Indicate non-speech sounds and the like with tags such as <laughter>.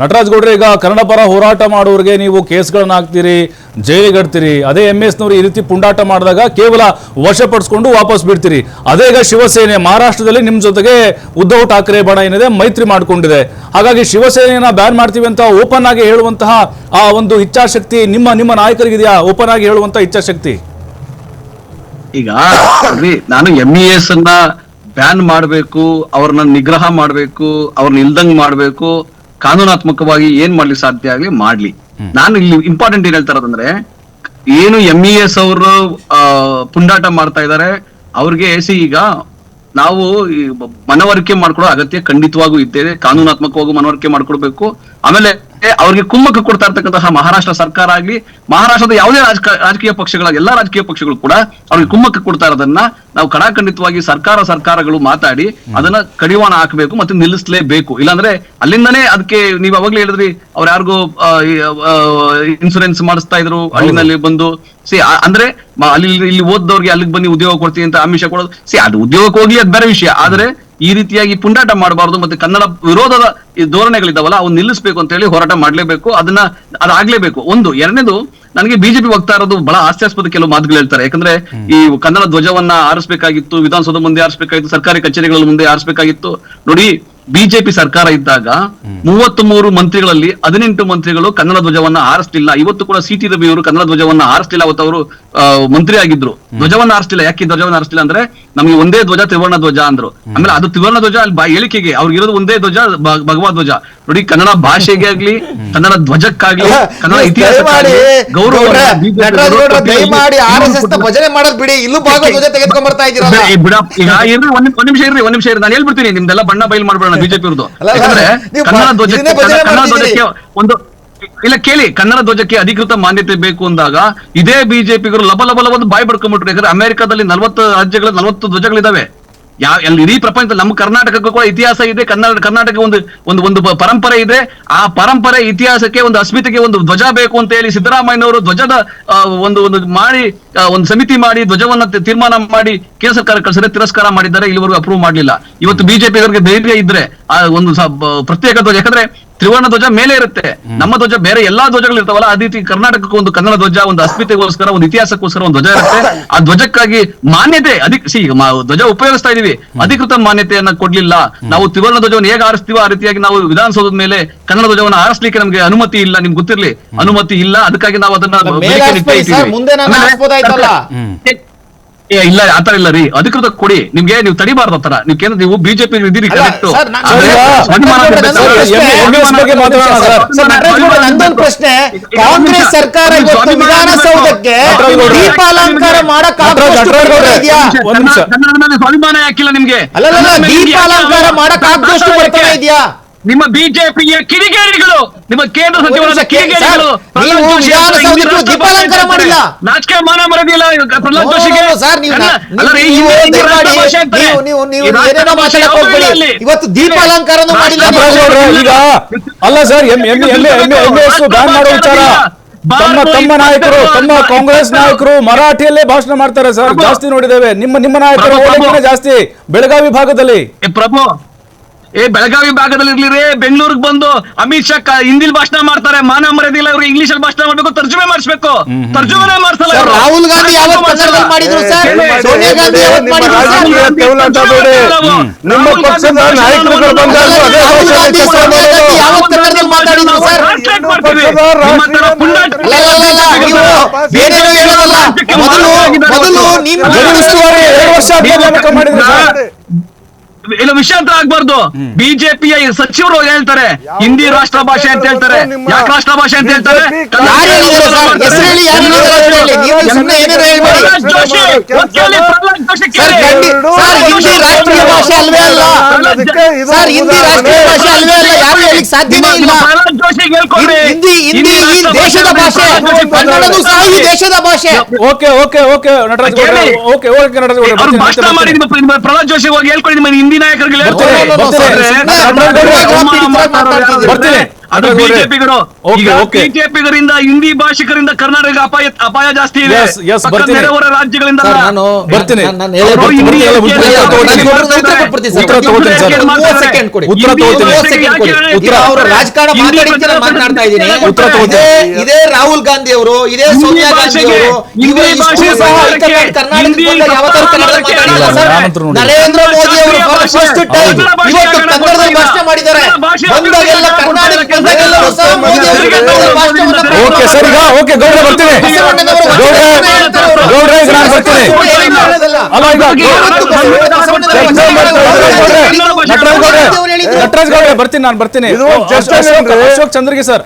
ನಟರಾಜ್ ಗೌಡ್ರೆ, ಈಗ ಕನ್ನಡ ಪರ ಹೋರಾಟ ಮಾಡೋರಿಗೆ ನೀವು ಕೇಸ್ಗಳನ್ನ ಹಾಕ್ತೀರಿ ಜೈಲಿಗಡ್ತೀರಿ, ಅದೇ ಎಂ ಎಸ್ ನವರು ಈ ರೀತಿ ಪುಂಡಾಟ ಮಾಡಿದಾಗ ಕೇವಲ ವಶಪಡಿಸ್ಕೊಂಡು ವಾಪಸ್ ಬಿಡ್ತೀರಿ. ಅದೇ ಈಗ ಶಿವಸೇನೆ, ಮಹಾರಾಷ್ಟ್ರದಲ್ಲಿ ನಿಮ್ ಜೊತೆಗೆ ಉದ್ಧವ್ ಠಾಕ್ರೆ ಬಣ ಏನಿದೆ, ಮೈತ್ರಿ ಮಾಡ್ಕೊಂಡಿದೆ. ಹಾಗಾಗಿ ಶಿವಸೇನೆಯನ್ನ ಬ್ಯಾನ್ ಮಾಡ್ತೀವಿ ಅಂತ ಓಪನ್ ಆಗಿ ಹೇಳುವಂತಹ ಆ ಒಂದು ಇಚ್ಛಾಶಕ್ತಿ ನಿಮ್ಮ ನಿಮ್ಮ ನಾಯಕರಿಗಿದೆಯಾ? ಓಪನ್ ಆಗಿ ಹೇಳುವಂತ ಇಚ್ಛಾಶಕ್ತಿ. ಈಗ ನಾನು ಎಸ್ ಅನ್ನ ಬ್ಯಾನ್ ಮಾಡಬೇಕು, ಅವ್ರನ್ನ ನಿಗ್ರಹ ಮಾಡಬೇಕು, ಅವ್ರನ್ನ ಇಲ್ದಂಗ್ ಮಾಡ್ಬೇಕು ಕಾನೂನಾತ್ಮಕವಾಗಿ ಏನ್ ಮಾಡ್ಲಿಕ್ಕೆ ಸಾಧ್ಯ ಆಗ್ಲಿ ಮಾಡ್ಲಿ. ನಾನು ಇಲ್ಲಿ ಇಂಪಾರ್ಟೆಂಟ್ ಏನ್ ಹೇಳ್ತಾ ಅಂದ್ರೆ ಏನು ಎಂ ಇ ಎಸ್ ಅವರು ಪುಂಡಾಟ ಮಾಡ್ತಾ ಇದಾರೆ, ಅವ್ರಿಗೆ ಸಿ ಈಗ ನಾವು ಮನವರಿಕೆ ಮಾಡ್ಕೊಳ್ಳೋ ಅಗತ್ಯ ಖಂಡಿತವಾಗೂ ಇದ್ದೇವೆ, ಕಾನೂನಾತ್ಮಕವಾಗಿ ಮನವರಿಕೆ ಮಾಡ್ಕೊಡ್ಬೇಕು. ಆಮೇಲೆ ಅವ್ರಿಗೆ ಕುಮ್ಮಕ್ಕ ಕೊಡ್ತಾ ಇರ್ತಕ್ಕಂತಹ ಮಹಾರಾಷ್ಟ್ರ ಸರ್ಕಾರ ಆಗ್ಲಿ ಮಹಾರಾಷ್ಟ್ರದ ಯಾವುದೇ ರಾಜಕೀಯ ಪಕ್ಷಗಳ ಎಲ್ಲಾ ರಾಜಕೀಯ ಪಕ್ಷಗಳು ಕೂಡ ಅವ್ರಿಗೆ ಕುಮ್ಮಕ್ಕ ಕೊಡ್ತಾ ಇರೋದನ್ನ ನಾವು ಕಡಾಖಂಡಿತವಾಗಿ ಸರ್ಕಾರ ಸರ್ಕಾರಗಳು ಮಾತಾಡಿ ಅದನ್ನ ಕಡಿವಾಣ ಹಾಕಬೇಕು ಮತ್ತೆ ನಿಲ್ಲಿಸಲೇಬೇಕು. ಇಲ್ಲಾಂದ್ರೆ ಅಲ್ಲಿಂದನೇ ಅದಕ್ಕೆ ನೀವು ಅವಾಗ್ಲೇ ಹೇಳಿದ್ರಿ ಅವ್ರ ಯಾರಿಗೂ ಇನ್ಸೂರೆನ್ಸ್ ಮಾಡಿಸ್ತಾ ಇದ್ರು ಹಳ್ಳಿನಲ್ಲಿ ಬಂದು. ಸಿ ಅಂದ್ರೆ ಅಲ್ಲಿ ಇಲ್ಲಿ ಓದ್ದವ್ರಿಗೆ ಅಲ್ಲಿಗೆ ಬನ್ನಿ ಉದ್ಯೋಗ ಕೊಡ್ತೀನಿ ಅಂತ ಆಮಿಷ ಕೊಡೋದು. ಸಿ ಅದು ಉದ್ಯೋಗಕ್ಕೆ ಹೋಗ್ಲಿ ಅದು ಬೇರೆ ವಿಷಯ. ಆದ್ರೆ ಈ ರೀತಿಯಾಗಿ ಪುಂಡಾಟ ಮಾಡಬಾರದು ಮತ್ತೆ ಕನ್ನಡ ವಿರೋಧದ ಧೋರಣೆಗಳಿದ್ದಾವಲ್ಲ ಧೋರಣೆಗಳಿದಾವಲ್ಲ ಅವ್ನು ನಿಲ್ಲಿಸಬೇಕು ಅಂತ ಹೇಳಿ ಹೋರಾಟ ಮಾಡಲೇಬೇಕು ಅದನ್ನ ಅದಾಗ್ಲೇಬೇಕು. ಒಂದು. ಎರಡನೇದು ನನಗೆ ಬಿಜೆಪಿ ವಕ್ತಾ ಇರೋದು ಬಹಳ ಹಾಸ್ಯಾಸ್ಪದ ಕೆಲವು ಮಾತುಗಳು ಹೇಳ್ತಾರೆ. ಯಾಕಂದ್ರೆ ಈ ಕನ್ನಡ ಧ್ವಜವನ್ನ ಆರಿಸಬೇಕಾಗಿತ್ತು ವಿಧಾನಸೌಧ ಮುಂದೆ ಆರಿಸಬೇಕಾಗಿತ್ತು ಸರ್ಕಾರಿ ಕಚೇರಿಗಳ ಮುಂದೆ ಆರಿಸಬೇಕಾಗಿತ್ತು. ನೋಡಿ ಬಿಜೆಪಿ ಸರ್ಕಾರ ಇದ್ದಾಗ ಮೂವತ್ತ್ ಮೂರು ಮಂತ್ರಿಗಳಲ್ಲಿ ಹದಿನೆಂಟು ಮಂತ್ರಿಗಳು ಕನ್ನಡ ಧ್ವಜವನ್ನ ಆರಿಸಲಿಲ್ಲ ಇವತ್ತು ಕೂಡ ಸಿ ಟಿ ರವಿ ಅವರು ಕನ್ನಡ ಧ್ವಜವನ್ನ ಆರಿಸಲಿಲ್ಲ ಅವತ್ತು ಅವರು ಮಂತ್ರಿ ಆಗಿದ್ರು ಧ್ವಜವನ್ನ ಆರಿಸಲಿಲ್ಲ ಯಾಕೆ ಧ್ವಜವನ್ನ ಆರಿಸಲಿಲ್ಲ ಅಂದ್ರೆ ನಮಗೆ ಒಂದೇ ಧ್ವಜ ತ್ರಿವರ್ಣ ಧ್ವಜ ಅಂದ್ರು. ಆಮೇಲೆ ಅದು ತ್ರಿವರ್ಣ ಧ್ವಜ ಅಲ್ಲಿ ಹೇಳಿಕೆಗೆ ಅವ್ರಿಗೆ ಇರೋದು ಒಂದೇ ಧ್ವಜ ಭಗವಾ ಧ್ವಜ. ನೋಡಿ ಕನ್ನಡ ಭಾಷೆಗೆ ಆಗ್ಲಿ ಕನ್ನಡ ಧ್ವಜಕ್ಕಾಗ್ಲಿ ಕನ್ನಡ ಇತಿಹಾಸ ಭಜನೆ ಮಾಡೋದ್ ಬಿಡಿ ಇಲ್ಲೂ ತೆಗೆದುಕೊಂಡ್ ಬರ್ತಾ ಇದ್ದೀರಲ್ಲ. ಏ, ಈಗ ಇರ್ರಿ ಒಂದ್ ನಿಮಿಷ- ಒಂದ್ ನಿಮಿಷ ಇರ್ರಿ ಒಂದ್ ನಿಮಿಷ ಇರ್ರಿ. ನಾನು ಹೇಳ್ಬಿಡ್ತೀನಿ ನಿಮ್ದೆಲ್ಲ ಬಣ್ಣ ಬಯಲು ಮಾಡ್ಬೇಡ <laughs> ಬಿಜೆಪಿ ಅವ್ರದ್ದು ಯಾಕಂದ್ರೆ ಕನ್ನಡ ಧ್ವಜಕ್ಕೆ ಒಂದು ಇಲ್ಲ, ಕೇಳಿ, ಕನ್ನಡ ಧ್ವಜಕ್ಕೆ ಅಧಿಕೃತ ಮಾನ್ಯತೆ ಬೇಕು ಅಂದಾಗ ಇದೇ ಬಿಜೆಪಿಗರು ಲಬ ಲಬ ಲಬ ಬಾಯಿ ಬಡ್ಕೊಂಡ್ಬಿಟ್ರು. ಯಾಕಂದ್ರೆ ಅಮೆರಿಕದಲ್ಲಿ ನಲವತ್ತು ರಾಜ್ಯಗಳ ನಲವತ್ತು ಧ್ವಜಗಳಿದಾವೆ. ಯಾವ ಎಲ್ಲಿ ಇಡೀ ಪ್ರಪಂಚ ನಮ್ಮ ಕರ್ನಾಟಕಕ್ಕೂ ಕೂಡ ಇತಿಹಾಸ ಇದೆ, ಕನ್ನಡ ಕರ್ನಾಟಕ ಒಂದು ಒಂದು ಒಂದು ಪರಂಪರೆ ಇದೆ. ಆ ಪರಂಪರೆ, ಇತಿಹಾಸಕ್ಕೆ ಒಂದು ಅಸ್ಮಿತೆಗೆ ಒಂದು ಧ್ವಜ ಬೇಕು ಅಂತ ಹೇಳಿ ಸಿದ್ದರಾಮಯ್ಯನವರು ಧ್ವಜದ ಒಂದು ಒಂದು ಮಾಡಿ ಒಂದು ಸಮಿತಿ ಮಾಡಿ, ಧ್ವಜವನ್ನ ತೀರ್ಮಾನ ಮಾಡಿ ಕೇಂದ್ರ ಸರ್ಕಾರ ಕಳಿಸಿದ್ರೆ ತಿರಸ್ಕಾರ ಮಾಡಿದ್ದಾರೆ, ಇಲ್ಲಿವರೆಗೂ ಅಪ್ರೂವ್ ಮಾಡಲಿಲ್ಲ. ಇವತ್ತು ಬಿಜೆಪಿ ಅವರಿಗೆ ಧೈರ್ಯ ಇದ್ರೆ, ಆ, ಒಂದು ಪ್ರತ್ಯೇಕ ಧ್ವಜ. ಯಾಕಂದ್ರೆ ತ್ರಿವರ್ಣ ಧ್ವಜ ಮೇಲೆ ಇರುತ್ತೆ. ನಮ್ಮ ಧ್ವಜ ಬೇರೆ ಎಲ್ಲಾ ಧ್ವಜಗಳು ಇರ್ತಾವಲ್ಲ ಅದೇ ರೀತಿ ಕರ್ನಾಟಕಕ್ಕೆ ಒಂದು ಕನ್ನಡ ಧ್ವಜ ಒಂದು ಅಸ್ಮಿತೆಗೋಸ್ಕರ ಒಂದು ಇತಿಹಾಸಕ್ಕೋಸ್ಕರ ಒಂದು ಧ್ವಜ ಇರುತ್ತೆ. ಆ ಧ್ವಜಕ್ಕಾಗಿ ಮಾನ್ಯತೆ ಅಧಿಕ ಸಿ ಧ್ವಜ ಉಪಯೋಗಿಸ್ತಾ ಇದೀವಿ. ಅಧಿಕೃತ ಮಾನ್ಯತೆಯನ್ನ ಕೊಡ್ಲಿಲ್ಲ. ನಾವು ತ್ರಿವರ್ಣ ಧ್ವಜವನ್ನು ಹೇಗೆ ಆರಿಸ್ತೀವೋ ಆ ರೀತಿಯಾಗಿ ನಾವು ವಿಧಾನಸೌಧದ ಮೇಲೆ ಕನ್ನಡ ಧ್ವಜವನ್ನು ಆರಿಸ್ಲಿಕ್ಕೆ ನಮ್ಗೆ ಅನುಮತಿ ಇಲ್ಲ. ನಿಮ್ಗೆ ಗೊತ್ತಿರ್ಲಿ. ಅನುಮತಿ ಇಲ್ಲ. ಅದಕ್ಕಾಗಿ ನಾವು ಅದನ್ನ ಏ, ಇಲ್ಲ ಆತರ ಇಲ್ಲ ರೀ. ಅಧಿಕೃತ ಕೊಡಿ. ನಿಮ್ಗೆ ನೀವು ತಡಿಬಾರ್ದು ಆತರ ನೀವು ಕೇಂದ್ರ ನೀವು ಬಿಜೆಪಿ ಇದ್ದೀರಿ ಕರೆಕ್ಟ್. ಪ್ರಶ್ನೆ- ಬಗ್ಗೆ ಮಾತಾಡೋಣ ಸರ್. ಸರ್, ನಟರಾಜ್ ನಂದೊಂದು ಪ್ರಶ್ನೆ ಕಾಂಗ್ರೆಸ್ ಸರ್ಕಾರ ವಿಧಾನಸೌಧಕ್ಕೆ ದೀಪಾಲಂಕಾರ ಮಾಡಕ್ ಸ್ವಾಭಿಮಾನ ಯಾಕಿಲ್ಲ ನಿಮ್ಗೆ? ನಿಮ್ಗೆ ದೀಪಾಲಂಕಾರ ಮಾಡಕ್ ಆಗುವಷ್ಟು ಯಾಕೆ? ಬರ್ತಾ ಇದೆಯಾ? ನಿಮ್ಮ ಬಿಜೆಪಿಯ ಕಿಡಿಗೇಡಿಗಳು ನಿಮ್ಮ ಕೇಂದ್ರ ಸಚಿವರಾದ ಕಿಡಿಗೇಡಿಗಳು ದೀಪಾಲಂಕಾರ ಮಾಡಿಲ್ಲ. ರಾಜಕೀಯ ಮಾನ ಮರದಿಲ್ಲ ಪ್ರಹ್ಲಾದ್ ನೋ, ಜೋಶಿಗೆ. ಇವತ್ತು ದೀಪಾಲಂಕಾರ ಮಾಡಿಲ್ಲ. ಈಗ ಅಲ್ಲ sir M M M M S ban ಮಾಡೋ ವಿಚಾರ. ತಮ್ಮ ತಮ್ಮ ನಾಯಕರು ತಮ್ಮ ಕಾಂಗ್ರೆಸ್ ನಾಯಕರು ಮರಾಠಿಯಲ್ಲೇ ಭಾಷಣ ಮಾಡ್ತಾರೆ ಸರ್. ಜಾಸ್ತಿ ನೋಡಿದ್ದೇವೆ. ನಿಮ್ಮ ನಿಮ್ಮ ನಾಯಕರು. ಜಾಸ್ತಿ ಬೆಳಗಾವಿ ಭಾಗದಲ್ಲಿ. ಪ್ರಭು ಏ ಬೆಳಗಾವಿ ಭಾಗದಲ್ಲಿ ಇರ್ಲಿರಿ ಬೆಂಗಳೂರಿಗೆ ಬಂದು ಅಮಿತ್ ಶಾ ಹಿಂದಿಲ್ ಭಾಷಣ ಮಾಡ್ತಾರೆ. ಮಾನ ಮರ್ಯಾದಿಲ್ಲ ಇವ್ರು ಇಂಗ್ಲಿಷ್ ಅಲ್ಲಿ ಭಾಷಣ ಮಾಡ್ಬೇಕು ತರ್ಜುಮೆ ಮಾಡಿಸ್ಬೇಕು. ತರ್ಜುಮೆ ಮಾಡ್ಸಲ್ಲ ರಾಹುಲ್ ಗಾಂಧಿ ಮಾಡಿದ್ರು ಸರ್? ಸೋನಿಯಾ ಗಾಂಧಿ ನಿಮ್ಮ ಪಕ್ಷದ ಬಂದಾಗ ಅದೇ ಭಾಷೆಯಲ್ಲಿ ಮಾತಾಡಿದ್ರು ಹೇಳೋದಲ್ಲ. ಮೊದಲು ಮೊದಲು ನಿಮ್ಮ ಎರಡು ವರ್ಷ ಮಾಡಿದ್ರು. ಸರ್. ಇಲ್ಲ ವಿಷಯಾಂತರ ಆಗ್ಬಾರ್ದು. ಬಿಜೆಪಿಯ ಸಚಿವರು ಹೇಳ್ತಾರೆ ಹಿಂದಿ ರಾಷ್ಟ್ರ ಭಾಷೆ ಅಂತ ಹೇಳ್ತಾರೆ. ಯಾಕೆ ರಾಷ್ಟ್ರ ಭಾಷೆ ಅಂತ ಹೇಳ್ತಾರೆ? ಹಿಂದಿ ರಾಷ್ಟ್ರೀಯ ಭಾಷೆ ಅಲ್ವೇ ಅಲ್ಲ ಸರ್ ಹಿಂದಿ ರಾಷ್ಟ್ರೀಯ ಭಾಷೆ ಅಲ್ವೇ ಅಲ್ಲ ಯಾರು ಸಾಧ್ಯನೇ ಇಲ್ಲ. ಹಿಂದಿ ಹಿಂದಿ ಈ ದೇಶದ ಭಾಷೆ ಕನ್ನಡನೂ ಸಹ ಈ ದೇಶದ ಭಾಷೆ ಓಕೆ ಓಕೆ ಓಕೆ ನಟರಾಜ್ ಗೌಡ್ರೆ. ಓಕೆ ಓಕೆ ನಟರಾಜ್ ಗೌಡ್ರೆ ಅವ್ರು ಬರ್ತೀನಿ, ಭಾಷಣ ಬರ್ತೀನಿ, ಮಾಡಿ ಬರ್ತೀನಿ. ನಿಮ್ಮ- ನಿಮ್ಮ ಪ್ರಹ್ಲಾದ್ ಜೋಶಿ ಹೋಗಿ ಹೇಳ್ಕೊಳ್ಳಿ ನಿಮ್ಮ ಹಿಂದಿ ನಾಯಕರಿಗೆ ಹೇಳ್ಕೊಳ್ಳಿ. ಬರ್ತೀನಿ. ನಟರಾಜ್ ಗೌಡ್ರೆ. ಬರ್ತೀನಿ. ಅದು ಬಿಜೆಪಿಗರು. ಬಿಜೆಪಿಗರಿಂದ ಹಿಂದಿ ಭಾಷಿಕರಿಂದ ಕರ್ನಾಟಕ ಅಪಾಯ ಅಪಾಯ ಜಾಸ್ತಿ ಇದೆ. ನೆರೆಹೊರೆ ರಾಜ್ಯಗಳಿಂದ ನಾನು ಬರ್ತೀನಿ. ಇದೇ ರಾಹುಲ್ ಗಾಂಧಿ ಅವರು ಇದೇ ಸೋನಿಯಾ ಗಾಂಧಿ ಅವರು. ನರೇಂದ್ರ ಮೋದಿ ಅವರು ಭಾಷೆ, ಟೈಮ್ ಇವತ್ತು ಕನ್ನಡ ಕನ್ನಡದಲ್ಲಿ ಭಾಷೆ ಮಾಡಿದ್ದಾರೆ ಬಂದಾಗೆಲ್ಲ ಕರ್ನಾಟಕ. ಬಂದಾಗೆಲ್ಲ ಅವರು ಓಕೆ ಸರ್ ಈಗ ಓಕೆ ಗೌಡ್ರೆ ಬರ್ತೀನಿ ಗೌಡ ಗೌಡ್ರೆ ಗೌಡ್ರೆ ಈಗ ನಾನು ಬರ್ತೀನಿ ಅಲ್ಲ ಈಗ ನಟರಾಜ್ ಗೌಡ್ರೆ ನಟರಾಜ್ ಗೌಡ್ರೆ ಬರ್ತೀನಿ ನಾನು ಬರ್ತೀನಿ ಅಶೋಕ್? ಚಂದ್ರಗಿ ಸರ್